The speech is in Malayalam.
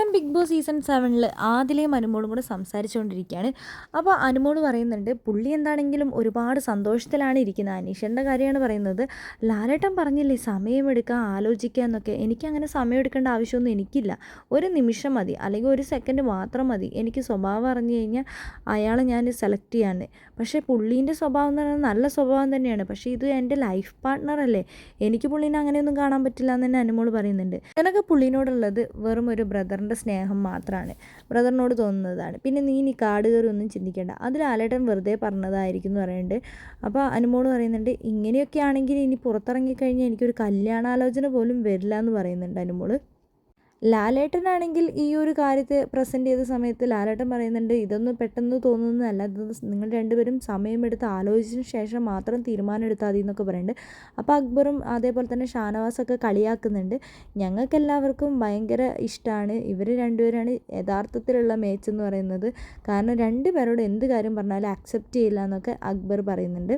മലയാളം ബിഗ് ബോസ് സീസൺ സെവനിൽ ആദിലയും അനുമോളും കൂടെ സംസാരിച്ചുകൊണ്ടിരിക്കുകയാണ്. അപ്പോൾ അനുമോൾ പറയുന്നുണ്ട് പുള്ളി എന്താണെങ്കിലും ഒരുപാട് സന്തോഷത്തിലാണ് ഇരിക്കുന്നത്. അനീഷന്റെ കാര്യമാണ് പറയുന്നത്. ലാലേട്ടൻ പറഞ്ഞില്ലേ സമയമെടുക്കുക ആലോചിക്കുക എന്നൊക്കെ. എനിക്കങ്ങനെ സമയമെടുക്കേണ്ട ആവശ്യമൊന്നും എനിക്കില്ല. ഒരു നിമിഷം മതി അല്ലെങ്കിൽ ഒരു സെക്കൻഡ് മാത്രം മതി. എനിക്ക് സ്വഭാവം അറിഞ്ഞു കഴിഞ്ഞാൽ അയാളെ ഞാൻ സെലക്ട് ചെയ്യാൻ പക്ഷേ പുള്ളീന്റെ സ്വഭാവം എന്ന് പറയുന്നത് നല്ല സ്വഭാവം തന്നെയാണ്. പക്ഷേ ഇത് എന്റെ ലൈഫ് പാർട്ണർ അല്ലേ? എനിക്ക് പുള്ളീനെ അങ്ങനെയൊന്നും കാണാൻ പറ്റില്ല എന്ന് തന്നെ അനുമോൾ പറയുന്നുണ്ട്. എനിക്ക് പുള്ളീനോടുള്ളത് വെറും ഒരു ബ്രദറിന്റെ സ്നേഹം മാത്രമാണ് ബ്രദറിനോട് തോന്നുന്നതാണ്. പിന്നെ നീ ഇനി കാട് കയറി ഒന്നും ചിന്തിക്കേണ്ട. അതിൽ ആലേട്ടൻ വെറുതെ പറഞ്ഞതായിരിക്കും എന്ന് പറയുന്നുണ്ട്. അപ്പോൾ അനുമോൾ പറയുന്നുണ്ട് ഇങ്ങനെയൊക്കെ ആണെങ്കിൽ ഇനി പുറത്തിറങ്ങിക്കഴിഞ്ഞാൽ എനിക്കൊരു കല്യാണാലോചന പോലും വരില്ല എന്ന് പറയുന്നുണ്ട് അനുമോൾ. ലാലേട്ടനാണെങ്കിൽ ഈ ഒരു കാര്യത്തെ പ്രസന്റ് ചെയ്ത സമയത്ത് ലാലേട്ടൻ പറയുന്നുണ്ട് ഇതൊന്നും പെട്ടെന്ന് തോന്നുന്നതല്ല ഇത് നിങ്ങൾ രണ്ടുപേരും സമയമെടുത്ത് ആലോചിച്ചതിന് ശേഷം മാത്രം തീരുമാനം എടുത്താൽ മതി എന്നൊക്കെ പറയുന്നുണ്ട്. അപ്പോൾ അക്ബറും അതേപോലെ തന്നെ ഷാനവാസൊക്കെ കളിയാക്കുന്നുണ്ട്. ഞങ്ങൾക്കെല്ലാവർക്കും ഭയങ്കര ഇഷ്ടമാണ് ഇവർ രണ്ടുപേരാണ് യഥാർത്ഥത്തിലുള്ള മേച്ച് എന്ന് പറയുന്നത്. കാരണം രണ്ടുപേരോട് എന്ത് കാര്യം പറഞ്ഞാലും അക്സെപ്റ്റ് ചെയ്യില്ല എന്നൊക്കെ അക്ബർ പറയുന്നുണ്ട്.